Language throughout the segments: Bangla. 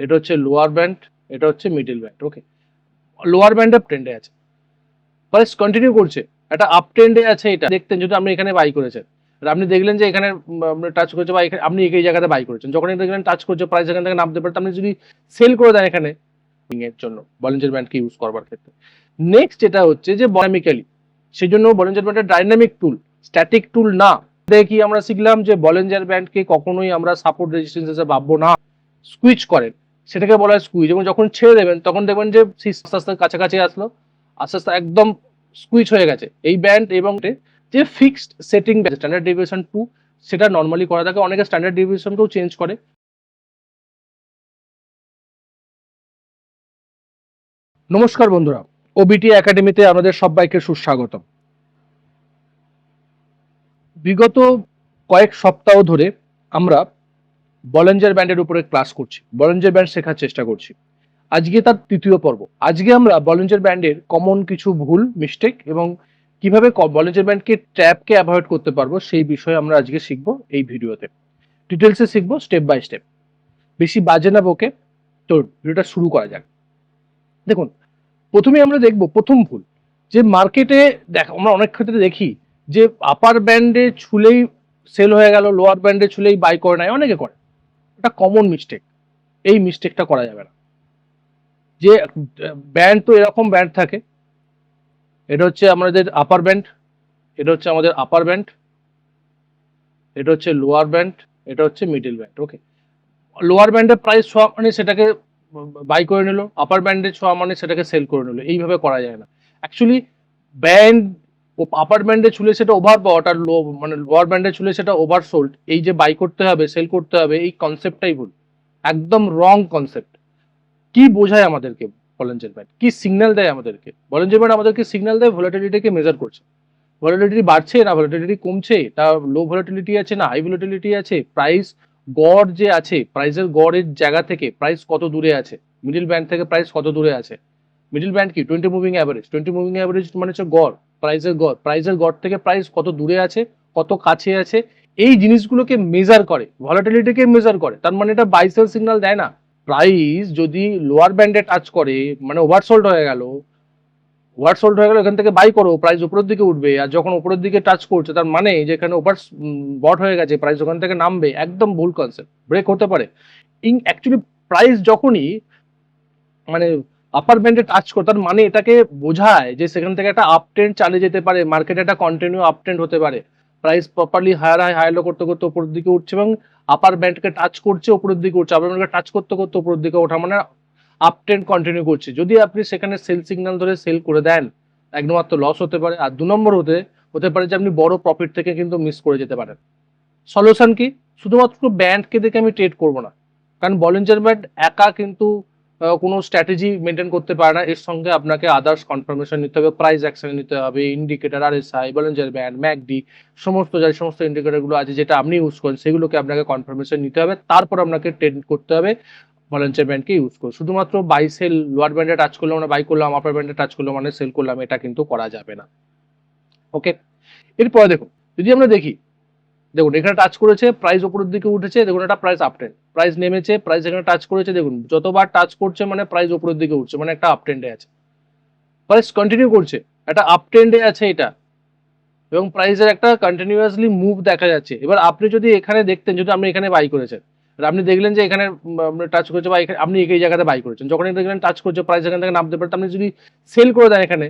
এটা হচ্ছে লোয়ার ব্যান্ড এটা হচ্ছে middle band okay lower band up ট্রেন্ডে আছে। প্রাইস কন্টিনিউ করছে। একটা আপ ট্রেন্ডে আছে এটা। দেখতেন যদি আপনি এখানে বাই করেছেন। আপনি দেখলেন যে এখানে টাচ করছে বা আপনি এই জায়গাতে বাই করেছেন। যখন দেখলেন টাচ করছে প্রাইস এখান থেকে নামতে পারে আপনি যদি সেল করে দেন এখানে এর জন্য বলেঞ্জার ব্যান্ডকে ইউজ করবার ক্ষেত্রে। নেক্সট যেটা হচ্ছে যে ডাইনামিক্যালি সেই জন্য বলেঞ্জার ব্যান্ডের ডাইনামিক টুল স্ট্যাটিক টুল না। দেখি আমরা শিখলাম যে বলেঞ্জার ব্যান্ডকে কখনোই আমরা সাপোর্ট রেজিস্ট্যান্স হিসেবে ভাববো না। সুইচ করেন। সেটাকে বলা হয় স্কুইজ এবং যখন ছেড়ে দেবেন, তখন দেখবেন যে আস্তে আস্তে কাছাকাছি আসলো, আস্তে আস্তে একদম সুইচ হয়ে গেছে। এই ব্যান্ড এবং যে fixed setting standard deviation two সেটা নর্মালি করা থাকে। অনেকে স্ট্যান্ডার্ড ডেভিয়েশনকেও চেঞ্জ করে। নমস্কার বন্ধুরা ওবিটি একাডেমিতে আমাদের সবাইকে সুস্বাগতম। বিগত কয়েক সপ্তাহ ধরে আমরা বলেঞ্জার ব্যান্ডের উপরে ক্লাস করছি। বলেঞ্জার ব্যান্ড শেখার চেষ্টা করছি। আজকে তার তৃতীয় পর্ব। আজকে আমরা বলেঞ্জার ব্যান্ডের কমন কিছু ভুল মিস্টেক এবং কীভাবে বলেঞ্জার ব্যান্ডকে ট্র্যাপকে অ্যাভয়েড করতে পারব সেই বিষয়ে আমরা আজকে শিখব এই ভিডিওতে। ডিটেলসে শিখব স্টেপ বাই স্টেপ বেশি বাজে না বকে। তো ভিডিওটা শুরু করা যাক। দেখুন, প্রথমে আমরা দেখব প্রথম ভুল। যে মার্কেটে দেখ আমরা অনেক ক্ষেত্রে দেখি যে আপার ব্যান্ডে ছুলেই সেল হয়ে গেল লোয়ার ব্যান্ডে ছুলেই বাই করে নেয়, অনেকে করে। এটা কমন মিস্টেক এই মিস্টেকটা করা যাবে না। যে ব্যান্ড তো এরকম ব্যান্ড থাকে। এটা হচ্ছে আমাদের আপার ব্যান্ড এটা হচ্ছে আমাদের আপার ব্যান্ড এটা হচ্ছে লোয়ার ব্যান্ড এটা হচ্ছে মিডল ব্যান্ড ওকে লোয়ার ব্যান্ডের প্রাইস ছোঁয়া মানে সেটাকে বাই করে নিল আপার ব্যান্ডের ছোঁয়া মানে সেটাকে সেল করে নিল। এইভাবে করা যায় না। অ্যাকচুয়ালি ব্যান্ড আপার ব্যান্ডে ছুলে সেটা ওভার বট আর লো মানে লোয়ার ব্যান্ডে ছুলে সেটা ওভার সোল্ড এই যে বাই করতে হবে সেল করতে হবে, এই কনসেপ্টটাই ভুল। একদম রং কনসেপ্ট কি বোঝায় আমাদেরকে বলেঞ্জার ব্যান্ড কি সিগন্যাল দেয় আমাদেরকে? বলেঞ্জার ব্যান্ড আমাদেরকে সিগন্যাল দেয় ভোলাটিলিটিকে মেজার করছে। ভোলাটিলিটি বাড়ছে না ভোলাটিলিটি কমছে? তা লো ভোলাটিলিটি আছে না হাই ভোলাটিলিটি আছে? প্রাইস গড় যে আছে প্রাইসের গড়ের জায়গা থেকে প্রাইস কত দূরে আছে? মিডিল ব্যান্ড থেকে প্রাইস কত দূরে আছে? মিডিল ব্যান্ড কি? Twenty moving average twenty moving average মানে হচ্ছে গড়। প্রাইসের গড় প্রাইসের গড় থেকে প্রাইস কত দূরে আছে, কত কাছে আছে, এই জিনিসগুলোকে মেজার করে ভলাটিলিটিকে মেজার করে। তার মানে এটা বাইসেল সিগন্যাল দেয় না। প্রাইস যদি লোয়ার ব্যান্ডে টাচ করে মানে ওভারসোল্ড হয়ে গেল ওভারসোল্ড হয়ে গেল, এখান থেকে বাই করো প্রাইস উপরের দিকে উঠবে, আর যখন উপরের দিকে টাচ করছে, তার মানে যেখানে ওভার বট হয়ে গেছে প্রাইস ওখান থেকে নামবে, একদম ভুল কনসেপ্ট ব্রেক হতে পারে। ইন অ্যাকচুয়ালি প্রাইস যখনই মানে আপার ব্যান্ডে টাচ করে তার মানে এটাকে বোঝায় যে সেখান থেকে একটা আপ ট্রেন্ড চালিয়ে যেতে পারে মার্কেটে একটা কন্টিনিউ আপ ট্রেন্ড হতে পারে। Price properly higher high higher low করতে করতে উপরের দিকে উঠছে এবং আপার ব্যান্ডকে টাচ করছে, উপরের দিকে উঠছে আপার ব্যান্ডকে টাচ করতে করতে উপরের দিকে ওঠা মানে আপ ট্রেন্ড কন্টিনিউ করছে। যদি আপনি সেখানে সেল সিগন্যাল ধরে সেল করে দেন একমাত্র লস হতে পারে, আর দু নম্বর হতে হতে পারে যে আপনি বড় প্রফিট থেকে কিন্তু মিস করে যেতে পারেন। সলিউশন কি? শুধুমাত্র ব্যান্ডকে দেখে আমি ট্রেড করব না। কারণ বলেঞ্জার ব্যান্ড একা কিন্তু কোনো স্ট্র্যাটেজি মেনটেন করতে পারে না। এর সঙ্গে আপনাকে আদার্স কনফার্মেশন নিতে হবে প্রাইস অ্যাকশন নিতে হবে indicator R S I Bollinger band MACD সমস্ত যে, সমস্ত ইন্ডিকেটারগুলো আছে যেটা আপনি ইউজ করেন, সেগুলোকে আপনাকে কনফার্মেশন নিতে হবে। তারপর আপনাকে ট্রেড করতে হবে ভলেন্টিয়ার ব্যান্ডকে ইউজ করো। শুধুমাত্র বাই সেল লোয়ার ব্যান্ডে টাচ করলাম না বাই করলাম আপার ব্যান্ডে টাচ করলাম মানে সেল করলাম, এটা কিন্তু করা যাবে না। ওকে এরপরে দেখুন, যদি আমরা দেখি দেখুন, এখানে টাচ করেছে প্রাইস ওপরের দিকে উঠেছে, দেখুন এটা প্রাইস আপট্রেন্ড প্রাইস নেমেছে প্রাইস এখানে টাচ করেছে, দেখুন, যতবার টাচ করছে মানে প্রাইস ওপরের দিকে উঠছে মানে একটা আপট্রেন্ডে আছে। প্রাইস কন্টিনিউ করছে, একটা আপট্রেন্ডে আছে এটা। এবং প্রাইসের একটা কন্টিনিউয়াসলি মুভ দেখা যাচ্ছে। এবার আপনি যদি এখানে দেখতেন, যদি আপনি এখানে বাই করেছেন আপনি দেখলেন যে এখানে টাচ করছে বা আপনি এই জায়গাতে বাই করেছেন। যখন দেখলেন টাচ করছে প্রাইস এখান থেকে নামতে পারে আপনি যদি সেল করে দেন এখানে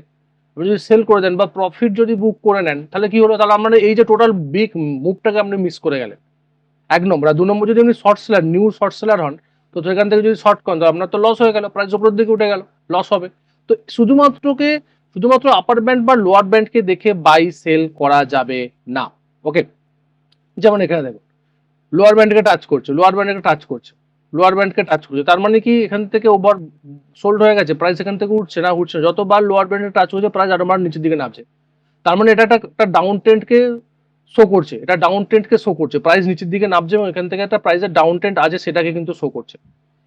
আপনি যদি সেল করে দেন বা প্রফিট যদি বুক করে নেন, তাহলে কি হলো? তাহলে আপনার এই যে টোটাল বিগ মুভটাকে আপনি মিস করে গেলেন। এক নম্বর। আর দু নম্বর, যদি আপনি short seller new short seller হন, তো সেখান থেকে যদি শর্ট করেন তো আপনার তো লস হয়ে গেল প্রাইস উপরের দিকে উঠে গেল লস হবে। তো শুধুমাত্রকে, শুধুমাত্র আপার ব্যান্ড বা লোয়ার ব্যান্ডকে দেখে বাই সেল করা যাবে না। ওকে যেমন এখানে দেখো লোয়ার ব্যান্ডকে টাচ করছে লোয়ার ব্যান্ডকে টাচ করছে। লোয়ার ব্যান্ডকে টাচ করছে। তার মানে কি এখান থেকে ওভার সোল্ড হয়ে গেছে প্রাইস এখান থেকে উঠছে না উঠছে না। যতবার লোয়ার ব্যান্ডে টাচ করছে প্রাইস আরোবার নিচের দিকে নামছে। তার মানে এটা একটা একটা ডাউন ট্রেন্ডকে শো করছে। এটা ডাউন ট্রেন্ডকে শো করছে। প্রাইস নিচের দিকে নামছে এবং এখান থেকে একটা প্রাইসের ডাউন ট্রেন্ড আছে, সেটাকে কিন্তু শো করছে।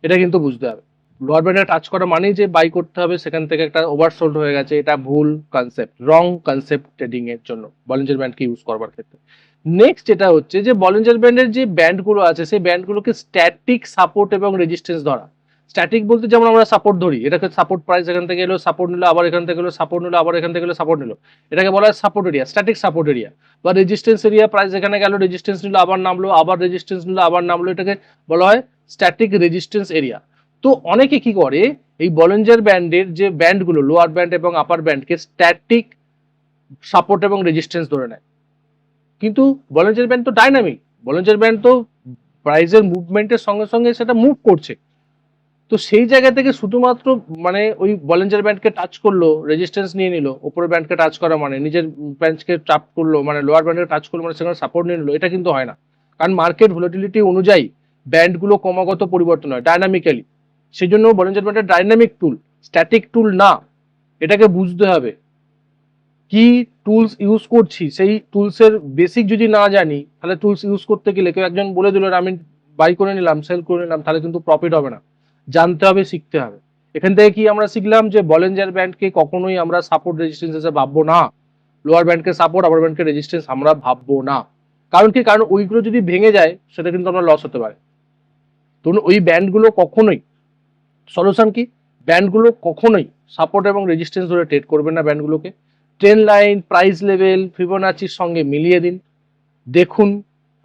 এটা কিন্তু বুঝতে হবে। লোয়ার ব্যান্ডে টাচ করা মানেই যে বাই করতে হবে, সেখান থেকে একটা ওভারসোল্ড হয়ে গেছে, এটা ভুল কনসেপ্ট রং কনসেপ্ট ট্রেডিং এর জন্য বলেঞ্জার ব্যান্ডকে ইউজ করবার ক্ষেত্রে। নেক্সট যেটা হচ্ছে যে বলেঞ্জার ব্যান্ডের যে ব্যান্ডগুলো আছে, সেই ব্যান্ডগুলোকে স্ট্যাটিক সাপোর্ট এবং রেজিস্ট্যান্স ধরা। স্ট্যাটিক বলতে যেমন আমরা সাপোর্ট ধরি, এটাকে সাপোর্ট প্রাইস এখান থেকে এলো সাপোর্ট নিলো, আবার এখান থেকে এলো সাপোর্ট নিলো, আবার এখান থেকে এলো সাপোর্ট নিলো। এটাকে বলা হয় support area static support area বা রেজিস্ট্যান্স এরিয়া প্রাইস এখানে গেল রেজিস্ট্যান্স নিলো, আবার নামলো, আবার রেজিস্ট্যান্স নিলো, আবার নামলো, এটাকে বলা হয় স্ট্যাটিক রেজিস্ট্যান্স এরিয়া তো অনেকে কি করে, এই বলেঞ্জার ব্যান্ডের যে ব্যান্ডগুলো লোয়ার ব্যান্ড এবং আপার ব্যান্ডকে স্ট্যাটিক সাপোর্ট এবং রেজিস্ট্যান্স ধরে নেয়। কিন্তু বলেঞ্জার ব্যান্ড তো ডাইনামিক বলেঞ্জার ব্যান্ড তো প্রাইজের মুভমেন্টের সঙ্গে সঙ্গে সেটা মুভ করছে। তো সেই জায়গা থেকে শুধুমাত্র মানে ওই বলেঞ্জার ব্যান্ডকে টাচ করল রেজিস্ট্যান্স নিয়ে নিল ওপরের ব্যান্ডকে টাচ করা মানে নিজের ব্যান্ডকে টাপ করল মানে লোয়ার ব্যান্ডকে টাচ করল মানে সেখানে সাপোর্ট নিয়ে নিল, এটা কিন্তু হয় না। কারণ মার্কেট ভোলাটিলিটি অনুযায়ী ব্যান্ডগুলো ক্রমাগত পরিবর্তন হয় ডাইনামিক্যালি সেই জন্য বলেঞ্জার ব্যান্ডের ডাইনামিক টুল স্ট্যাটিক টুল না, এটাকে বুঝতে হবে। কি টুলস ইউজ করছি, সেই টুলসের বেসিক যদি না জানি, তাহলে টুলস ইউজ করতে গেলে কেউ একজন বলে দিল আমি বাই করে নিলাম সেল করে নিলাম, তাহলে কিন্তু প্রফিট হবে না। জানতে হবে, শিখতে হবে। এখান থেকে কি আমরা শিখলাম যে বলেঞ্জার ব্যান্ডকে কখনোই আমরা সাপোর্ট রেজিস্ট্যান্স হিসেবে ভাববো না। লোয়ার ব্যান্ডকে সাপোর্ট আপার ব্যান্ডকে রেজিস্ট্যান্স আমরা ভাববো না। কারণ কি? কারণ ওইগুলো যদি ভেঙে যায়, সেটা কিন্তু আমরা লস হতে পারে। তো ওই ব্যান্ডগুলো কখনোই সলিউশন কি? ব্যান্ডগুলো কখনোই সাপোর্ট এবং রেজিস্ট্যান্স ধরে ট্রেড করবেন না ব্যান্ডগুলোকে ট্রেন লাইন প্রাইস লেভেল ফিবোনাচির সঙ্গে মিলিয়ে দিন। দেখুন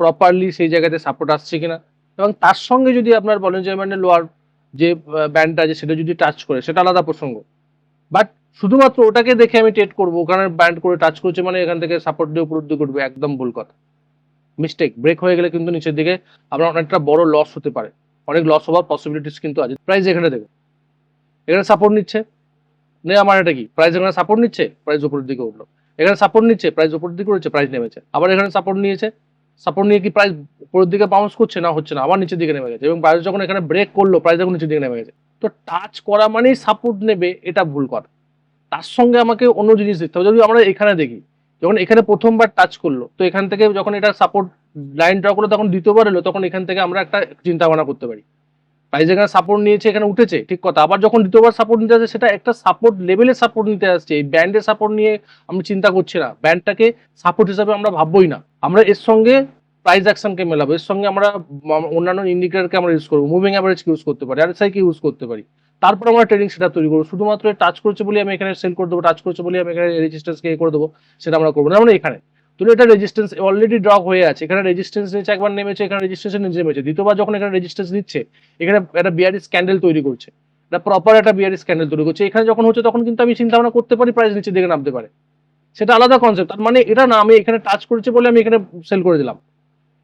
প্রপারলি সেই জায়গাতে সাপোর্ট আসছে কিনা। এবং তার সঙ্গে যদি আপনার বলেন যে মানে লোয়ার যে ব্যান্ডটা আছে, সেটা যদি টাচ করে, সেটা আলাদা প্রসঙ্গ। বাট শুধুমাত্র ওটাকে দেখে আমি ট্রেড করব, ওখানে ব্যান্ড করে টাচ করছে মানে এখান থেকে সাপোর্ট দিয়ে উপলব্ধি করবে, একদম ভুল কথা। মিস্টেক ব্রেক হয়ে গেলে কিন্তু নিচের দিকে আপনার অনেকটা বড় লস হতে পারে। অনেক লস হওয়ার পসিবিলিটিস কিন্তু আছে। প্রাইস এখানে দেখুন এখানে সাপোর্ট নিচ্ছে। নে আমার এটা কি? প্রাইস এখানে সাপোর্ট নিচ্ছে প্রাইস উপরের দিকে উঠল। এখানে সাপোর্ট নিচ্ছে প্রাইস উপরের দিকে উঠছে প্রাইস নেমেছে। আবার এখানে সাপোর্ট নিয়েছে। সাপোর্ট নিয়ে কি প্রাইস উপরের দিকে বাউন্স করছে না হচ্ছে না? আবার নিচের দিকে নেমে গেছে। এবং প্রাইস যখন এখানে ব্রেক করল প্রাইস যখন নিচের দিকে নেমে গেছে। তো টাচ করা মানেই সাপোর্ট নেবে, এটা ভুল কথা। তার সঙ্গে আমাকে অন্য জিনিস দেখতে হবে। যদি আমরা এখানে দেখি যখন এখানে প্রথমবার টাচ করল, তো এখান থেকে যখন এটা সাপোর্ট লাইন ড্র করল, তখন দ্বিতীয়বার এলো, তখন এখান থেকে আমরা একটা চিন্তা ভাবনা করতে পারি। প্রাইস এখানে সাপোর্ট নিয়েছে, এখানে উঠেছে, ঠিক কথা। আবার যখন দ্বিতীয়বার সাপোর্ট নিতে আসছে, সেটা একটা সাপোর্ট লেভেলের সাপোর্ট নিতে আসছে। এই ব্যান্ডের সাপোর্ট নিয়ে আমি চিন্তা করছি না। ব্যান্ডটাকে সাপোর্ট হিসাবে আমরা ভাববোই না। আমরা এর সঙ্গে প্রাইস অ্যাকশনকে মেলাবো। এর সঙ্গে আমরা অন্যান্য ইন্ডিকেটরকে আমরা ইউজ করব। মুভিং অ্যাভারেজকে ইউজ করতে পারি। আর সাইকে ইউজ করতে পারি। তারপর আমরা ট্রেডিং সেটা তৈরি করব। শুধুমাত্র টাচ করছে বলে আমি এখানে সেল করে দেবো টাচ করছে বলে আমি এখানে রেজিস্ট্যান্সকে এ করে দেবো, সেটা আমরা করব না। আমরা এখানে। তুলে এটা রেজিস্ট্যান্স অলরেডি ড্রপ হয়ে আছে। এখানে রেজিস্ট্যান্স নিচে একবার নেমেছে, এখানে রেজিস্ট্রেশন নিচে নেমেছে। দ্বিতীয়বার যখন এখানে রেজিস্ট্যান্স দিচ্ছে এখানে একটা বিআরই স্ক্যান্ডেল তৈরি করছে। এটা প্রপার একটা বিআরই স্ক্যান্ডেল তৈরি করছে। এখানে যখন হচ্ছে, তখন কিন্তু আমি চিন্তা ভাবনা করতে পারি প্রাইস নিচে দিকে নামতে পারে। সেটা আলাদা কনসেপ্ট তার মানে এটা না, আমি এখানে টাচ করেছে বলে আমি এখানে সেল করে দিলাম।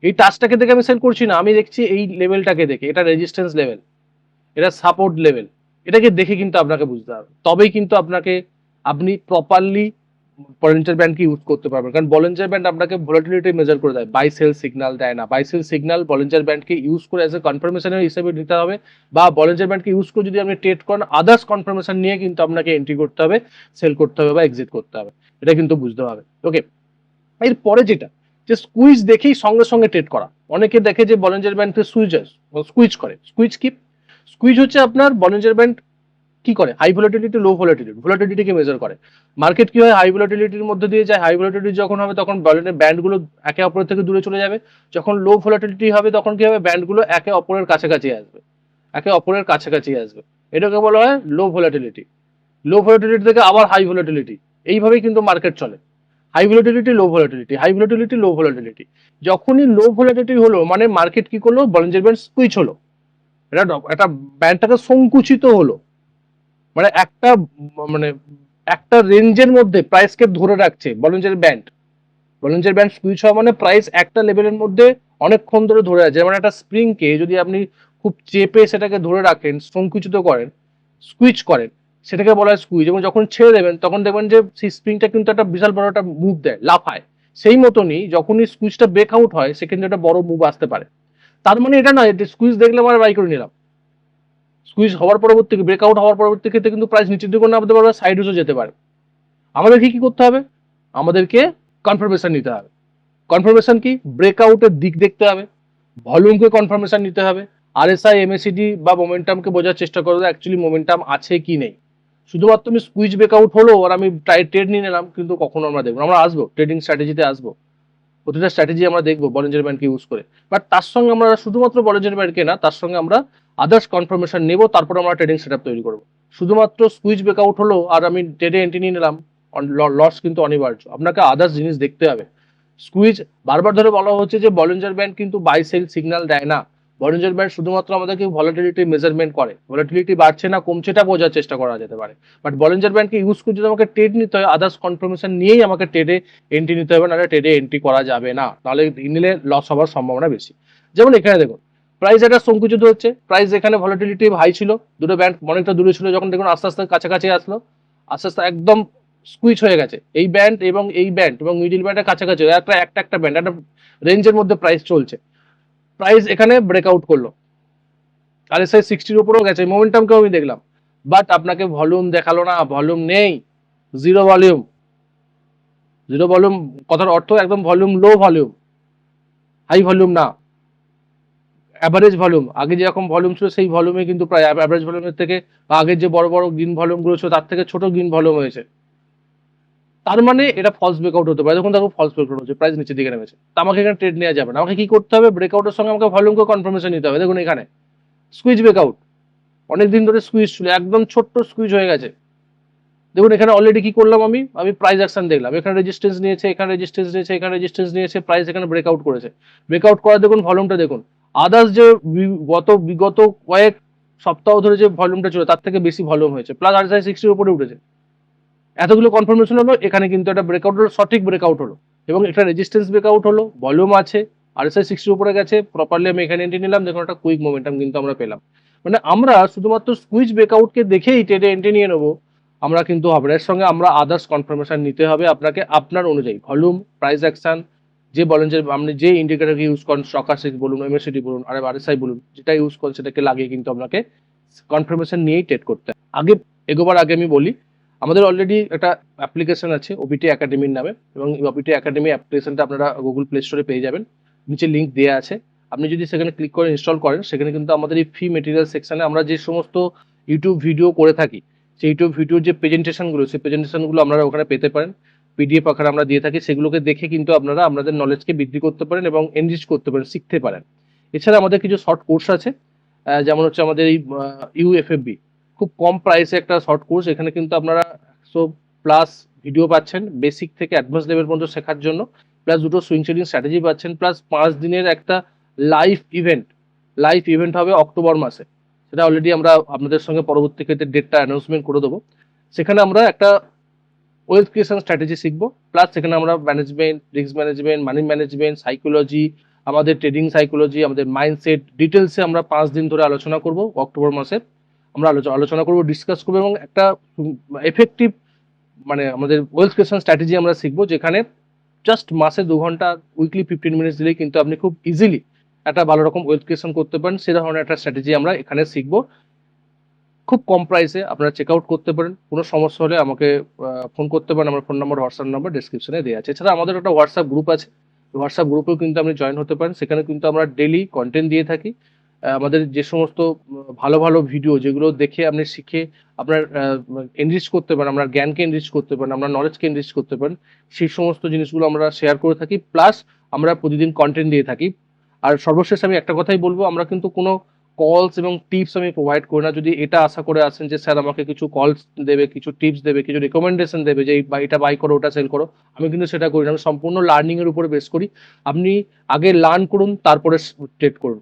এই টাচটাকে দেখে আমি সেল করছি না, আমি দেখছি এই লেভেলটাকে দেখে। এটা রেজিস্ট্যান্স লেভেল এটা সাপোর্ট লেভেল এটাকে দেখে কিন্তু আপনাকে বুঝতে হবে। তবেই কিন্তু আপনাকে, আপনি প্রপারলি বলেঞ্জার ব্যান্ডকে ইউজ করতে পারবেন। কারণ বলেঞ্জার ব্যান্ড আপনাকে ভোলাটিলিটি মেজার করে দেয়। বাই সেল সিগন্যাল দেয় না। বাই সেল সিগন্যাল বলেঞ্জার ব্যান্ডকে ইউজ করে অ্যাজ এ কনফার্মেশনের হিসেবে নিতে হবে। বা বলেঞ্জার ব্যান্ডকে ইউজ করে যদি আপনি ট্রেড করেন আদার্স কনফার্মেশন নিয়ে কিন্তু আপনাকে এন্ট্রি করতে হবে সেল করতে হবে বা এক্সিট করতে হবে। এটা কিন্তু বুঝতে হবে। ওকে এর পরে যেটা, যে স্কুইজ দেখেই সঙ্গে সঙ্গে ট্রেড করা। অনেকে দেখে যে বলেঞ্জার ব্যান্ডকে সুইচ স্কুইজ করে। স্কুইজ কি? স্কুইজ হচ্ছে আপনার বলেঞ্জার ব্যান্ড কি করে? হাই ভোলাটিলিটি লো ভোলাটিলিটি ভোলাটিলিটিকে মেজার করে। মার্কেট কি হয়? হাই ভোলাটিলিটির মধ্যে দিয়ে যায়। হাই ভোলাটিলিটি যখন হবে, তখন বলেনের ব্যান্ডগুলো একে অপরের থেকে দূরে চলে যাবে। যখন লো ভোলাটিলিটি হবে, তখন কি হবে? ব্যান্ডগুলো একে অপরের কাছাকাছি আসবে। একে অপরের কাছাকাছি আসবে। এটাকে বলা হয় লো ভোলাটিলিটি লো ভোলাটিলিটি থেকে আবার হাই ভোলাটিলিটি এইভাবেই কিন্তু মার্কেট চলে। High volatility low volatility high volatility low volatility যখনই লো ভোলাটিলিটি হলো মানে মার্কেট কি করল? বলেঞ্জার ব্যান্ড স্কুইচ হলো। এটা একটা ব্যান্ডটাকে সংকুচিত হলো। মানে একটা মানে একটা রেঞ্জের মধ্যে প্রাইসকে ধরে রাখছে Bollinger band Bollinger band squeeze হওয়া মানে প্রাইস একটা লেভেলের মধ্যে অনেকক্ষণ ধরে ধরে আছে। যেমন একটা স্প্রিংকে যদি আপনি খুব চেপে সেটাকে ধরে রাখেন, সংকুচিত করেন স্কুইচ করেন, সেটাকে বলা হয় স্কুইচ এবং যখন ছেড়ে দেবেন, তখন দেখবেন যে সেই স্প্রিংটা কিন্তু একটা বিশাল বড় একটা মুভ দেয়, লাফায়। সেই মতনই যখনই স্কুইচটা ব্রেক আউট হয় সেখানে একটা বড় মুভ আসতে পারে। তার মানে এটা নয় স্কুইজ দেখলে আমার বাই করে নিলাম। স্কুইজ হওয়ার পরবর্তী ব্রেকআউট হওয়ার পরবর্তী ক্ষেত্রে কিন্তু প্রাইস নিচের দিকে নামতে পারবে সাইড হিসেবে যেতে পারে। আমাদেরকে কি করতে হবে? আমাদেরকে কনফার্মেশন নিতে হবে। কনফার্মেশন কি? ব্রেকআউটের দিক দেখতে হবে। ভলিউমকে কনফার্মেশন নিতে হবে। আরএসআই এমএসিডি বা মোমেন্টামকে বোঝার চেষ্টা করব অ্যাকচুয়ালি মোমেন্টাম আছে কি নেই। শুধুমাত্র আমি স্কুইজ ব্রেকআউট হলো, আর আমি ট্রেড নিয়ে নিলাম, কিন্তু কখনো আমরা দেখব। আমরা আসব ট্রেডিং স্ট্র্যাটেজিতে আসব। প্রতিটা স্ট্র্যাটেজি আমরা দেখব বলেঞ্জার ব্যান্ডকে ইউজ করে। বাট তার সঙ্গে আমরা শুধুমাত্র বলেঞ্জার ব্যান্ডকে না, তার সঙ্গে আমরা আদার্স কনফার্মেশন নেব, তারপর আমরা ট্রেডিং সেট তৈরি করব। শুধুমাত্র সুইচ ব্রেকআউট হলো, আর আমি ট্রেডে এন্ট্রি নিয়ে নিলাম লস কিন্তু অনিবার্য। আপনাকে আদার্স জিনিস দেখতে হবে। স্কুইজ বারবার ধরে বলা হচ্ছে যে বলিঞ্জার ব্যান্ড কিন্তু বাই সেল সিগন্যাল দেয় না। বলিঞ্জার ব্যান্ড শুধুমাত্র আমাদেরকে ভলাটিলিটি মেজারমেন্ট করে। ভলাটিলিটি বাড়ছে না, কমছে এটা বোঝার চেষ্টা করা যেতে পারে। বাট বলিঞ্জার ব্যান্ডকে ইউজ করে যদি আমাকে ট্রেড নিতে হয় আদার্স কনফার্মেশন নিয়েই আমাকে ট্রেডে এন্ট্রি নিতে হবে, নাহলে ট্রেডে এন্ট্রি করা যাবে না। তাহলে নিলে লস হওয়ার সম্ভাবনা বেশি। যেমন এখানে দেখুন প্রাইস একটা সংকুচিত হচ্ছে। প্রাইস এখানে ভলাটিলিটি হাই ছিল। দুটো ব্যান্ড অনেকটা দূরে ছিল। যখন দেখুন আস্তে আস্তে কাছাকাছি আসলো, আস্তে আস্তে একদম স্কুইচ হয়ে গেছে। এই ব্যান্ড এবং এই ব্যান্ড এবং মিডিল ব্যান্ডের কাছাকাছি, একটা একটা একটা ব্যান্ড একটা রেঞ্জের মধ্যে প্রাইস চলছে। প্রাইস এখানে ব্রেকআউট করল। আর এসআই সিক্সটির উপরেও গেছে মোমেন্টামকেও আমি দেখলাম। বাট আপনাকে ভলিউম দেখাল না ভলিউম নেই জিরো ভলিউম জিরো ভলিউম কথার অর্থ একদম volume low volume high volume না। অ্যাভারেজ ভলিউম আগে যেরকম ভলিউম ছিল, সেই ভলিউমে কিন্তু প্রায় অ্যাভারেজ ভলিউমের থেকে আগের যে বড় বড় গ্রিন ভলিউমগুলো ছিল, তার থেকে ছোট গ্রিন ভলিউম হয়েছে। তার মানে এটা ফলস ব্রেকআউট হতে পারে। দেখুন দেখো ফলস ব্রেকআউট হচ্ছে প্রাইস নিচের দিকে নেমেছে। তা আমাকে এখানে ট্রেড নেওয়া যাবে না। আমাকে কি করতে হবে? ব্রেকআউটের সঙ্গে আমাকে ভলিউমকে কনফার্মেশন নিতে হবে। দেখুন এখানে স্কুইজ ব্রেকআউট অনেকদিন ধরে স্কুইজ ছিল, একদম ছোট্ট স্কুইজ হয়ে গেছে। দেখুন এখানে অলরেডি কি করলাম আমি? আমি প্রাইস অ্যাকশন দেখলাম। এখানে রেজিস্ট্যান্স নিয়েছে, এখানে রেজিস্ট্যান্স নিয়েছে, এখানে রেজিস্ট্যান্স নিয়েছে প্রাইস এখানে ব্রেকআউট করেছে। ব্রেকআউট করা দেখুন ভলিউমটা দেখুন। আদার্স যে গত, বিগত কয়েক সপ্তাহ ধরে যে ভলিউমটা ছিল, তার থেকে বেশি ভলিউম হয়েছে। প্লাস আর সিক্সটির উপরে উঠেছে। এতগুলো কনফার্মেশন হলো, এখানে কিন্তু একটা ব্রেকআউট হলো, সঠিক ব্রেকআউট হলো। এবং একটা রেজিস্ট্যান্স ব্রেকআউট হলো ভলিউম আছে আর এস আই সিক্সটির উপরে গেছে প্রপারলি আমি এখানে এন্ট্রি নিলাম, দেখুন একটা কুইক মোমেন্টাম কিন্তু আমরা পেলাম। মানে আমরা শুধুমাত্র স্কুইজ ব্রেকআউটকে দেখেই ট্রেডে এন্ট্রি নিয়ে নেব, আমরা কিন্তু হবে। এর সঙ্গে আমরা আদার্স কনফার্মেশন নিতে হবে আপনাকে আপনার অনুযায়ী। ভলিউম প্রাইস অ্যাকশন যে বলেন যে আপনি যে ইন্ডিকেটারকে ইউজ করেন স্টকাস্টিক বলুন এমএসিটি বলুন, আর আরএসআই বলুন, যেটা ইউজ করেন সেটাকে লাগিয়ে কিন্তু আপনাকে কনফার্মেশন নিয়েই ট্রেড করতে আগে, এগোবার আগে আমি বলি আমাদের অলরেডি একটা অ্যাপ্লিকেশন আছে ওবিটি একাডেমির নামে এবং ওবিটি একাডেমি অ্যাপ্লিকেশনটা আপনারা গুগল প্লে স্টোরে পেয়ে যাবেন। নিচে লিঙ্ক দেওয়া আছে। আপনি যদি সেখানে ক্লিক করে ইনস্টল করেন, সেখানে কিন্তু আমাদের এই ফ্রি মেটেরিয়াল সেকশানে আমরা যে সমস্ত ইউটিউব ভিডিও করে থাকি, সেই ইউটিউব ভিডিওর যে প্রেজেন্টেশনগুলো সেই প্রেজেন্টেশনগুলো আপনারা ওখানে পেতে পারেন। পিডিএফ আকারে আমরা দিয়ে থাকি, সেগুলোকে দেখে কিন্তু আপনারা আপনাদের নলেজকে বৃদ্ধি করতে পারেন এবং এনরিচ করতে পারেন, শিখতে পারেন। এছাড়া আমাদের কিছু শর্ট কোর্স আছে যেমন হচ্ছে আমাদের এই ইউএফএফবি খুব কম প্রাইসে একটা শর্ট কোর্স এখানে কিন্তু আপনারা একশো প্লাস ভিডিও পাচ্ছেন বেসিক থেকে অ্যাডভান্স লেভেল পর্যন্ত শেখার জন্য প্লাস দুটো সুইং ট্রেডিং স্ট্র্যাটেজি পাচ্ছেন প্লাস পাঁচ দিনের একটা লাইভ ইভেন্ট লাইভ ইভেন্ট হবে অক্টোবর মাসে। সেটা অলরেডি আমরা আপনাদের সঙ্গে পরবর্তী ক্ষেত্রে ডেটটা অ্যানাউন্সমেন্ট করে দেবো। সেখানে আমরা একটা ওয়েলথ ক্রিয়েশন স্ট্র্যাটেজি শিখব প্লাস সেখানে আমরা management risk management money management psychology আমাদের ট্রেডিং সাইকোলজি আমাদের মাইন্ডসেট ডিটেলসে আমরা পাঁচ দিন ধরে আলোচনা করব অক্টোবর মাসে। আমরা আলোচনা আলোচনা করব ডিসকাস করব এবং একটা এফেক্টিভ মানে আমাদের ওয়েলথ ক্রিয়েশন স্ট্র্যাটেজি আমরা শিখব যেখানে জাস্ট মাসে দু ঘণ্টা উইকলি ফিফটিন মিনিটস দিলেই কিন্তু আপনি খুব ইজিলি একটা ভালো রকম ওয়েলথ ক্রিয়েশন করতে পারেন। সে ধরনের একটা স্ট্র্যাটেজি আমরা এখানে শিখব। খুব কম প্রাইসে আপনারা চেক আউট করতে পারেন। কোনো সমস্যা হলে আমাকে ফোন করতে পারেন। আমার ফোন নাম্বার হোয়াটসঅ্যাপ নাম্বার ডিসক্রিপশনে দেওয়া আছে। এছাড়া আমাদের একটা হোয়াটসঅ্যাপ গ্রুপ আছে। হোয়াটসঅ্যাপ গ্রুপেও কিন্তু আপনি জয়েন হতে পারেন। সেখানে কিন্তু আমরা ডেলি কন্টেন্ট দিয়ে থাকি। আমাদের যে সমস্ত ভালো ভালো ভিডিও যেগুলো দেখে আপনি শিখে আপনার এনরিচ করতে পারেন, আপনার জ্ঞানকে এনরিচ করতে পারেন, আপনার নলেজকে এনরিচ করতে পারেন, সেই সমস্ত জিনিসগুলো আমরা শেয়ার করে থাকি প্লাস আমরা প্রতিদিন কন্টেন্ট দিয়ে থাকি। আর সর্বশেষ আমি একটা কথাই বলব, আমরা কিন্তু কোনো কলস এবং টিপস আমি প্রোভাইড করি না। যদি এটা আশা করে আসেন যে, স্যার, আমাকে কিছু কলস দেবে, কিছু টিপস দেবে, কিছু রেকমেন্ডেশন দেবে যে এটা বাই করো, ওটা সেল করো, আমি কিন্তু সেটা করি না। আমি সম্পূর্ণ লার্নিং এর উপরে বেস করি। আপনি আগে লার্ন করুন, তারপরে ট্রেড করুন।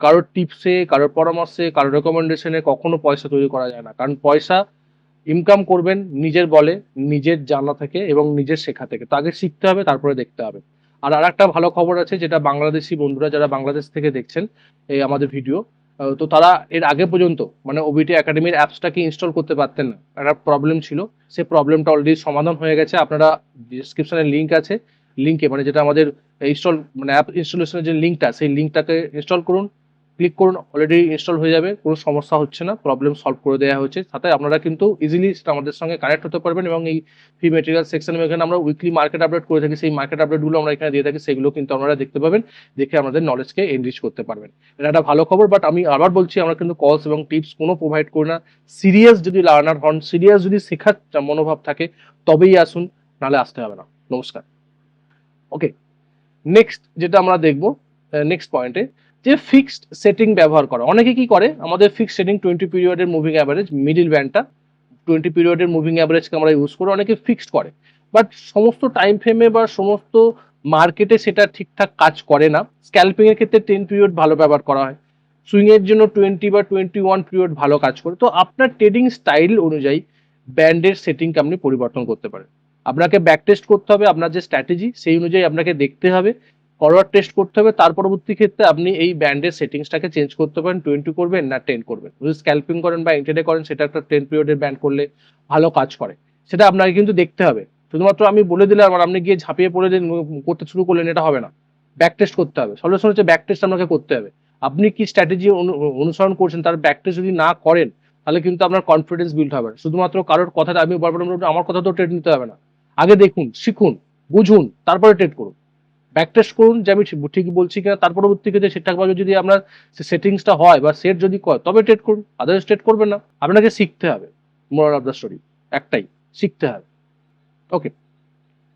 কারোর টিপসে কারোর পরামর্শে, কারোর রেকমেন্ডেশনে কখনো পয়সা তৈরি করা যায় না। কারণ পয়সা ইনকাম করবেন নিজের বলে, নিজের জানা থেকে এবং নিজের শেখা থেকে। তো আগে শিখতে হবে, তারপরে দেখতে হবে। আর আর একটা ভালো খবর আছে, যেটা বাংলাদেশি বন্ধুরা যারা বাংলাদেশ থেকে দেখছেন এই আমাদের ভিডিও তো তারা এর আগে পর্যন্ত মানে ওবিটি একাডেমির অ্যাপসটাকে ইনস্টল করতে পারতেন না। একটা প্রবলেম ছিল সেই প্রবলেমটা অলরেডি সমাধান হয়ে গেছে। আপনারা ডিসক্রিপশনে লিঙ্ক আছে। লিঙ্কে মানে যেটা আমাদের ইনস্টল মানে অ্যাপ ইনস্টলেশনের যে লিঙ্কটা সেই লিঙ্কটাকে ইনস্টল করুন। ক্লিক করুন অলরেডি ইনস্টল হয়ে যাবে, কোনো সমস্যা হচ্ছে না প্রবলেম সলভ করে দেওয়া হচ্ছে সাথে আপনারা কিন্তু ইজিলি আমাদের সঙ্গে কানেক্ট হতে পারবেন এবং এই ফ্রি মেটেরিয়াল সেকশনে এখানে আমরা উইকলি মার্কেট আপডেট করে থাকি, সেই মার্কেট আপডেটগুলো আমরা এখানে দিয়ে থাকি, সেগুলো কিন্তু আপনারা দেখতে পাবেন, দেখে আমাদের নলেজকে এনরিচ করতে পারবেন। এটা একটা ভালো খবর বাট আমি আবার বলছি, আমরা কিন্তু কলস এবং টিপস কোনো প্রোভাইড করি না। সিরিয়াস যদি লার্নার হন সিরিয়াস যদি শেখার মনোভাব থাকে, তবেই আসুন, নাহলে আসতে হবে না। নমস্কার। ওকে নেক্সট যেটা আমরা দেখব নেক্সট পয়েন্টে যে ফিক্সড সেটিং ব্যবহার করা। অনেকে কি করে? আমাদের ফিক্সড সেটিং টোয়েন্টি পিরিয়ডের মুভিং অ্যাভারেজ মিডিল ব্যান্ডটা টোয়েন্টি পিরিয়ডের মুভিং অ্যাভারেজকে আমরা ইউজ করি অনেকে ফিক্সড করে। বাট সমস্ত টাইম ফ্রেমে বা সমস্ত মার্কেটে সেটা ঠিকঠাক কাজ করে না। স্ক্যাল্পিং এর ক্ষেত্রে টেন পিরিয়ড ভালো ব্যবহার করা হয়। সুইং এর জন্য টোয়েন্টি বা টোয়েন্টি ওয়ান পিরিয়ড ভালো কাজ করে। তো আপনার ট্রেডিং স্টাইল অনুযায়ী ব্যান্ডের সেটিংকে আপনি পরিবর্তন করতে পারেন। আপনাকে ব্যাক টেস্ট করতে হবে, আপনার যে স্ট্র্যাটেজি সেই অনুযায়ী আপনাকে দেখতে হবে। ফরওয়ার্ড টেস্ট করতে হবে। তার পরবর্তী ক্ষেত্রে আপনি এই ব্যান্ডের সেটিংসটাকে চেঞ্জ করতে পারেন টোয়েন্টি করবেন না টেন করবেন। যদি স্ক্যাল্পিং করেন বা ইন্টারডে করেন সেটা একটা টেন পিরিয়ডের ব্যান্ড করলে ভালো কাজ করে। সেটা আপনাকে কিন্তু দেখতে হবে। শুধুমাত্র আমি বলে দিলাম আর আপনি গিয়ে ঝাঁপিয়ে পড়ে দিন করতে শুরু করলেন এটা হবে না। ব্যাক টেস্ট করতে হবে। সলিউশন হচ্ছে ব্যাক টেস্ট আপনাকে করতে হবে। আপনি কি স্ট্র্যাটেজি অনুসরণ করছেন তার ব্যাক টেস্ট যদি না করেন তাহলে কিন্তু আপনার কনফিডেন্স বিল্ড হবে না। শুধুমাত্র কারোর কথাটা আমি বলব, আমার কথা তো ট্রেড নিতে হবে না। আগে দেখুন শিখুন বুঝুন তারপরে ট্রেড করুন। ব্যাক টেস্ট করুন যে আমি ঠিকই বলছি কিনা। তার পরবর্তী ক্ষেত্রে ঠিকঠাকভাবে যদি আপনার সেটিংসটা হয় বা সেট যদি করে তবে ট্রেড করুন। আদার্স ট্রেড করবেন না। আপনাকে শিখতে হবে। মোরাল অফ দ্য স্টোরি একটাই, শিখতে হবে। ওকে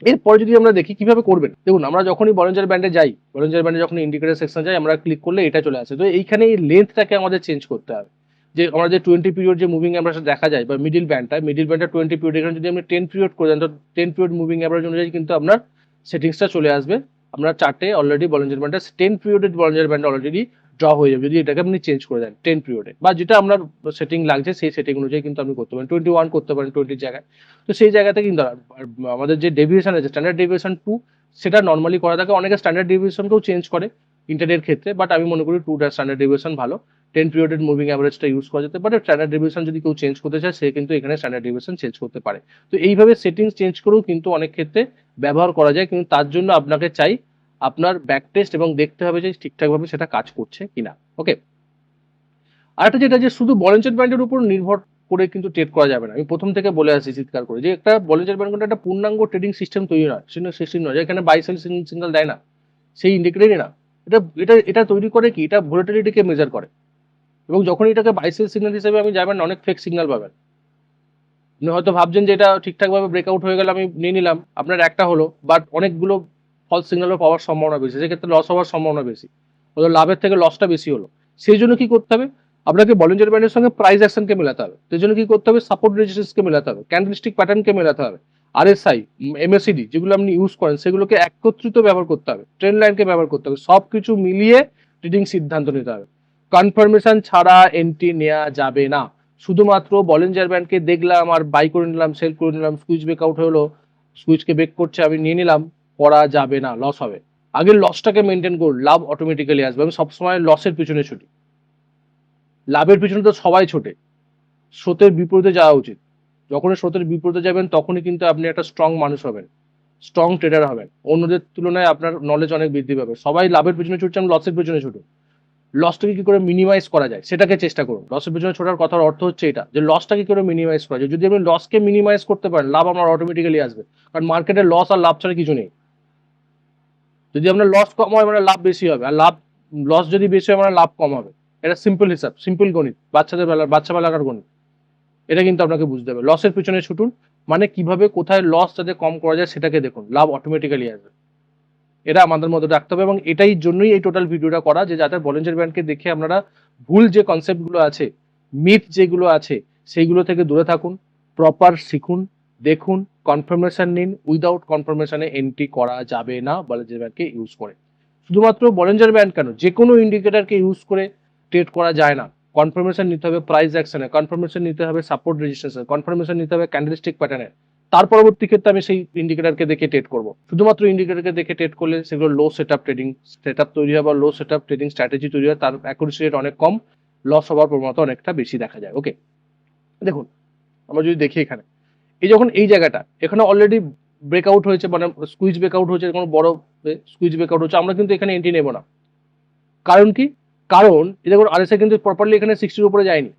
এরপরে যদি আমরা দেখি কীভাবে করবেন। দেখুন, আমরা যখনই বলেঞ্জার ব্যান্ডে যাই বলেঞ্জার ব্যান্ডে যখন ইন্ডিকেটার সেকশন যাই আমরা ক্লিক করলে এটা চলে আসে। তো এইখানে এই লেন্থটাকে আমাদের চেঞ্জ করতে হবে। যে আমরা যে টোয়েন্টি পিরিয়ড যে মুভিং অ্যাভারেজ দেখা যায়, বা মিডিল ব্যান্ডটা মিডিল ব্যান্ডটা টোয়েন্টি পিরিয়ড এখানে যদি আপনি টেন পিরিয়ড করে দেন, তো টেন পিরিয়ড মুভিং অ্যাভারেজ অনুযায়ী কিন্তু আপনার সেটিংসটা চলে আসবে। আমরা চারটে অলরেডি বলেঞ্জার ব্যান্ডটা টেন পিরিয়ডের বলেঞ্জার ব্যান্ড অলরেডি ড্র হয়ে যাবে। যদি এটাকে আপনি চেঞ্জ করে দেন টেন পিরিয়ডে বা যেটা আপনার সেটিং লাগছে, সেই সেটিং অনুযায়ী কিন্তু আপনি করতে পারেন। টোয়েন্টি ওয়ান করতে পারেন টোয়েন্টির জায়গায়। তো সেই জায়গাতে কিন্তু আমাদের যে ডেভিয়েশন আছে স্ট্যান্ডার্ড ডেভিয়েশন টু সেটা নর্মালি করা থাকে। অনেকে স্ট্যান্ডার্ড ডেভিয়েশনকেও চেঞ্জ করে। ইন্টারনেট ক্ষেত্রে বাট আমি মনে করি টু টুটা স্ট্যান্ডার্ড ডেভিয়েশন ভালো। টেন পিরিয়ডের মুভিং অ্যাভারেজটা ইউজ করা যেতে পারে। স্ট্যান্ডার্ড ডেভিয়েশন যদি কেউ চেঞ্জ করতে চায়, সে কিন্তু এখানে স্ট্যান্ডার্ড ডেভিয়েশন চেঞ্জ করতে পারে। তো এইভাবে সেটিংস চেঞ্জ করেও কিন্তু অনেক ক্ষেত্রে ব্যবহার করা যায়, কিন্তু তার জন্য আপনাকে চাই আপনার ব্যাক টেস্ট এবং দেখতে হবে যে ঠিকঠাকভাবে সেটা কাজ করছে কিনা। ওকে আরেকটা যেটা যে শুধু বলেন্সের ব্যান্ডের উপর নির্ভর করে কিন্তু ট্রেড করা যাবে না। আমি প্রথম থেকে বলে আসছি চিৎকার করে যে একটা বলেন্সের ব্যান্ড একটা পূর্ণাঙ্গ ট্রেডিং সিস্টেম তৈরি নয়। সেটা সিস্টেম নয়। যেখানে বাই সেল সিগন্যাল দেয় না। সেই ইন্ডিকেটারই না। এটা এটা এটা তৈরি করে কি? এটা ভোলেটিলিটিকে মেজার করে। এবং যখন এটাকে বাইসেল সিগন্যাল হিসেবে আমি যাবেন অনেক ফেক সিগন্যাল পাবেন। আপনি হয়তো ভাবছেন যে এটা ঠিকঠাকভাবে ব্রেকআউট হয়ে গেলে আমি নিয়ে নিলাম, আপনার একটা হলো বাট অনেকগুলো ফলস সিগন্যালও পাওয়ার সম্ভাবনা বেশি, সেক্ষেত্রে লস হওয়ার সম্ভাবনা বেশি। হয়তো লাভের থেকে লসটা বেশি হলো। সেই জন্য কি করতে হবে? আপনাকে বলেঞ্জার ব্যান্ডের সঙ্গে প্রাইস অ্যাকশনকে মেলাতে হবে। সেই জন্য কি করতে হবে? সাপোর্ট রেজিস্ট্যান্সকে মেলাতে হবে। ক্যান্ডেলস্টিক প্যাটার্নকে মেলাতে হবে। আরএসআই এমএসিডি যেগুলো আপনি ইউজ করেন, সেগুলোকে একত্রিত ব্যবহার করতে হবে। ট্রেন লাইনকে ব্যবহার করতে হবে। সব কিছু মিলিয়ে ট্রেডিং সিদ্ধান্ত নিতে হবে। কনফার্মেশন ছাড়া এন্ট্রি নেওয়া যাবে না। শুধুমাত্র বলেঞ্জার ব্যান্ডকে দেখলাম আর বাই করে নিলাম সেল করে নিলাম সুইচ ব্রেক আউট হলো সুইচকে ব্রেক করছে, আমি নিয়ে নিলাম, করা যাবে না লস হবে। আগে লসটাকে মেনটেন করুন, লাভ অটোমেটিক্যালি আসবে। আমি সবসময় লসের পিছনে ছুটি। লাভের পিছনে তো সবাই ছোটে। স্রোতের বিপরীতে যাওয়া উচিত। যখনই স্রোতের বিপরীতে যাবেন, তখনই কিন্তু আপনি একটা স্ট্রং মানুষ হবেন স্ট্রং ট্রেডার হবেন। অন্যদের তুলনায় আপনার নলেজ অনেক বৃদ্ধি পাবে। সবাই লাভের পিছনে ছুটছে আমি লসের পিছনে ছুটুন লসটাকে কি করে মিনিমাইজ করা যায়? সেটাকে চেষ্টা করুন। লসের পিছনে ছোটার কথার অর্থ হচ্ছে এটা, যে লসটাকে কি করে মিনিমাইজ করা যায়? যদি আপনি লসকে মিনিমাইজ করতে পারেন, লাভ আপনার অটোমেটিক্যালি আসবে। কারণ মার্কেটে লস আর লাভ ছাড়া কিছু নেই। যদি আপনার লস কম হয় মানে লাভ বেশি হবে। আর লাভ লস যদি বেশি হয় মানে লাভ কম হবে। এটা সিম্পল হিসাব সিম্পল গণিত। বাচ্চাদের বেলার বাচ্চা বেলাকার গণিত। এটা কিন্তু আপনাকে বুঝতে হবে। লসের পিছনে ছুটুন মানে কীভাবে কোথায় লস যাতে কম করা যায় সেটাকে দেখুন। লাভ অটোমেটিক্যালি আসবে। এটা আমাদের মধ্যে রাখতে হবে এবং এটাই জন্যই এই টোটাল ভিডিওটা করা, যে যাতে বলেঞ্জার ব্যান্ডকে দেখে আপনারা ভুল যে কনসেপ্টগুলো আছে মিথ যেগুলো আছে, সেইগুলো থেকে দূরে থাকুন প্রপার শিখুন, দেখুন কনফার্মেশন নিন উইদাউট কনফার্মেশনে এন্ট্রি করা যাবে না বলেঞ্জার ব্যান্ডকে ইউজ করে। শুধুমাত্র বলেঞ্জার ব্যান্ড কেন? যে কোনো ইন্ডিকেটারকে ইউজ করে ট্রেড করা যায় না। কনফার্মেশন নিতে হবে প্রাইস অ্যাকশনে কনফার্মেশন নিতে হবে সাপোর্ট রেজিস্ট্রেশন কনফার্মেশন নিতে হবে ক্যান্ডেলস্টিক প্যাটার্নে তার পরবর্তী ক্ষেত্রে আমি সেই ইন্ডিকেটারকে দেখে ট্রেড করব। শুধুমাত্র ইন্ডিকেটারকে দেখে ট্রেড করলে সেগুলো low set up trading set up তৈরি হয় বা low set up trading strategy তৈরি হয়, তার অ্যাকুরেসি রেট অনেক কম লস হওয়ার প্রবণতা অনেকটা বেশি দেখা যায় ওকে দেখুন, আমরা যদি দেখি এখানে, এই যখন এই জায়গাটা, এখানে অলরেডি ব্রেকআউট হয়েছে মানে স্কুইজ ব্রেকআউট হয়েছে, কোনো বড় স্কুইজ ব্রেকআউট হচ্ছে, আমরা কিন্তু এখানে এন্ট্রি নেব না। কারণ কি? কারণ, এই দেখুন আরএসআই কিন্তু প্রপারলি এখানে সিক্সটির উপরে যায়নি।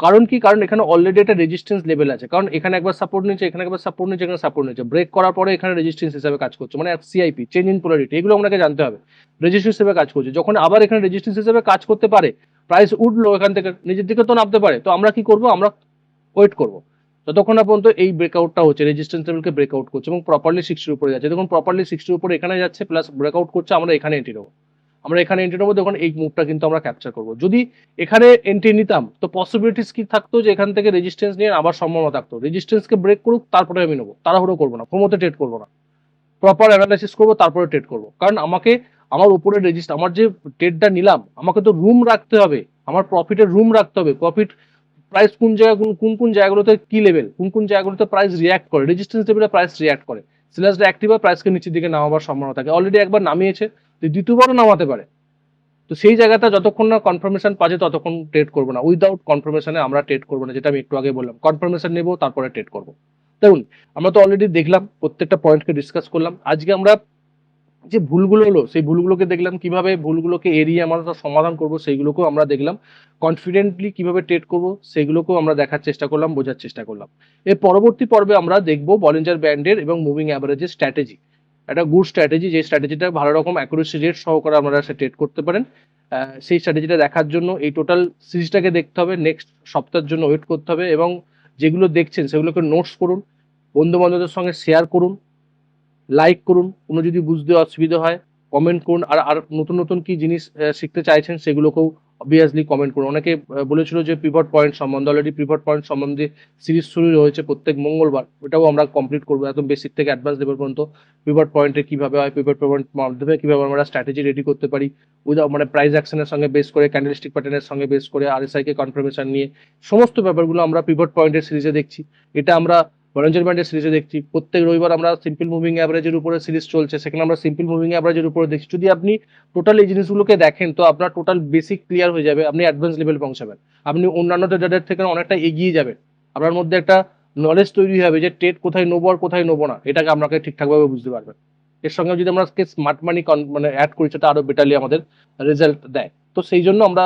কারণ কি? কারণ এখানে অলরেডি একটা রেজিস্ট্যান্স লেভেল আছে। কারণ এখানে একবার সাপোর্ট নিচ্ছে এখানে একবার সাপোর্ট নিচ্ছে এখানে সাপোর্ট নিচ্ছে ব্রেক করার পরে এখানে রেজিস্ট্যান্স হিসেবে কাজ করছে মানে সিআইপি চেঞ্জ ইন পোলারিটি এগুলো আপনাকে জানতে হবে। রেজিস্ট্যান্স হিসেবে কাজ করছে। যখন আবার এখানে রেজিস্ট্যান্স হিসেবে কাজ করতে পারে প্রাইস উঠল এখান থেকে, নিজের দিকে তো নামতে পারে। তো আমরা কি করব? আমরা ওয়েট করব। ততক্ষণ না পর্যন্ত এই ব্রেকআউটটা হচ্ছে রেজিস্ট্যান্স লেভেলকে ব্রেকআউট করছে এবং প্রপারলি সিক্সটির উপরে যাচ্ছে। দেখুন প্রপারলি সিক্সটির উপরে এখানে যাচ্ছে প্লাস ব্রেকআউট করছে, আমরা এখানে এন্ট্রি নেব। আমরা এখানে এন্ট্রি নেব তখন এই মুভটা কিন্তু আমরা ক্যাপচার করব। যদি এখানে এন্ট্রি নিতাম, তো পসিবিলিটিস কি থাকতো যে এখান থেকে রেজিস্ট্যান্স নিয়ে আবার সম্ভাবনা থাকতো? রেজিস্ট্যান্সকে ব্রেক করুক, তারপরে আমি নেব। তাড়াহুড়ো করব না প্রমোতে ট্রেড করব না। প্রপার অ্যানালাইসিস করব, তারপরে ট্রেড করব। কারণ আমাকে, আমার উপরে রেজিস্টার আমার যে ট্রেডটা নিলাম, আমাকে তো রুম রাখতে হবে। আমার প্রফিটের রুম রাখতে হবে। প্রফিট প্রাইস কোন জায়গা, কোন কোন জায়গাগুলোতে কি লেভেল কোন কোন জায়গাগুলোতে প্রাইস রিয়াক্ট করে? রেজিস্ট্যান্স লেভেলে প্রাইস রিয়াক্ট করে। সিলাসটা অ্যাক্টিভ হয় প্রাইসকে নিচের দিকে নামাবার সম্ভাবনা থাকে। অলরেডি একবার নামিয়েছে দ্বিতীয়বারও নামাতে পারে। তো সেই জায়গাটা যতক্ষণ না কনফার্মেশন পাচ্ছে ততক্ষণ ট্রেড করব না। উইদাউট কনফার্মেশনে আমরা ট্রেড করব না, যেটা আমি একটু আগে বললাম। কনফার্মেশন নেব, তারপরে ট্রেড করব। দেখুন, আমরা তো অলরেডি দেখলাম, প্রত্যেকটা পয়েন্টকে ডিসকাস করলাম। আজকে আমরা যে ভুলগুলো হলো, সেই ভুলগুলোকে দেখলাম, কীভাবে ভুলগুলোকে এড়িয়ে আমরা সমাধান করব, সেইগুলোকেও আমরা দেখলাম। কনফিডেন্টলি কীভাবে ট্রেড করব, সেইগুলোকেও আমরা দেখার চেষ্টা করলাম, বোঝার চেষ্টা করলাম। এর পরবর্তী পর্বে আমরা দেখব বলিঞ্জার ব্যান্ডের এবং মুভিং অ্যাভারেজের স্ট্র্যাটেজি একটা গুড স্ট্র্যাটেজি যে স্ট্র্যাটেজিটা ভালো রকম অ্যাকুরেসি রেট সহকারে আপনারা সে ট্রেড করতে পারেন। সেই স্ট্র্যাটেজিটা দেখার জন্য এই টোটাল সিরিজটাকে দেখতে হবে নেক্সট সপ্তাহের জন্য ওয়েট করতে হবে এবং যেগুলো দেখছেন সেগুলোকে নোটস করুন বন্ধু বান্ধবদের সঙ্গে শেয়ার করুন লাইক করুন, কোনো যদি বুঝতে অসুবিধা হয় কমেন্ট করুন, আর আর নতুন নতুন কি জিনিস শিখতে চাইছেন সেগুলোকেও অবভিয়াসলি কমেন্ট করুন। অনেকে বলেছিল যে পিভট পয়েন্ট সম্বন্ধে অলরেডি পিভট পয়েন্ট সম্বন্ধে সিরিজ শুরু হয়েছে প্রত্যেক মঙ্গলবার। ওটাও আমরা কমপ্লিট করব, একদম বেসিক থেকে অ্যাডভান্স লেভেল পর্যন্ত। পিভট পয়েন্টে কীভাবে হয় পিভট পয়েন্ট মাধ্যমে কীভাবে আমরা স্ট্র্যাটেজি রেডি করতে পারি উইদাউট মানে প্রাইস অ্যাকশনের সঙ্গে বেস করে ক্যান্ডেলস্টিক প্যাটার্নের সঙ্গে বেস করে আরএসআই কে কনফার্মেশন নিয়ে, সমস্ত ব্যাপারগুলো আমরা পিভট পয়েন্টের সিরিজে দেখছি। এটা আমরা ভলেঞ্জার ব্যান্ডের সিরিজে দেখছি। প্রত্যেক রবিবার আমরা সিম্পল মুভিং অ্যাভারেজের উপরে সিরিজ চলছে। সেখানে আমরা সিম্পল মুভিং অ্যাভারেজের উপরে দেখছি। যদি আপনি টোটাল এই জিনিসগুলোকে দেখেন, তো আপনার টোটাল বেসিক ক্লিয়ার হয়ে যাবে। আপনি অ্যাডভান্স লেভেল পৌঁছাবেন। আপনি অন্যান্য ট্রেডারদের থেকে অনেকটা এগিয়ে যাবেন। আপনার মধ্যে একটা নলেজ তৈরি হবে যে ট্রেড কোথায় নেব আর কোথায় নেব না। এটাকে আপনাকে ঠিকঠাকভাবে বুঝতে পারবেন। এর সঙ্গে যদি আমরা স্মার্ট মানি মানে অ্যাড করি, সেটা আরও বেটারলি আমাদের রেজাল্ট দেয়। তো সেই জন্য আমরা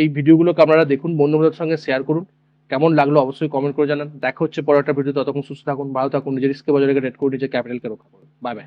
এই ভিডিওগুলোকে আপনারা দেখুন বন্ধুবান্ধবের সঙ্গে শেয়ার করুন। কেমন লাগল অবশ্যই কমেন্ট করে জানান। দেখা হচ্ছে পরে একটা ভিডিও ততক্ষণ সুস্থ থাকুন, ভালো থাকুন, নিজের রিস্কে বাজারে রেড করে নিজের ক্যাপিটালকে রক্ষা করুন। Bye bye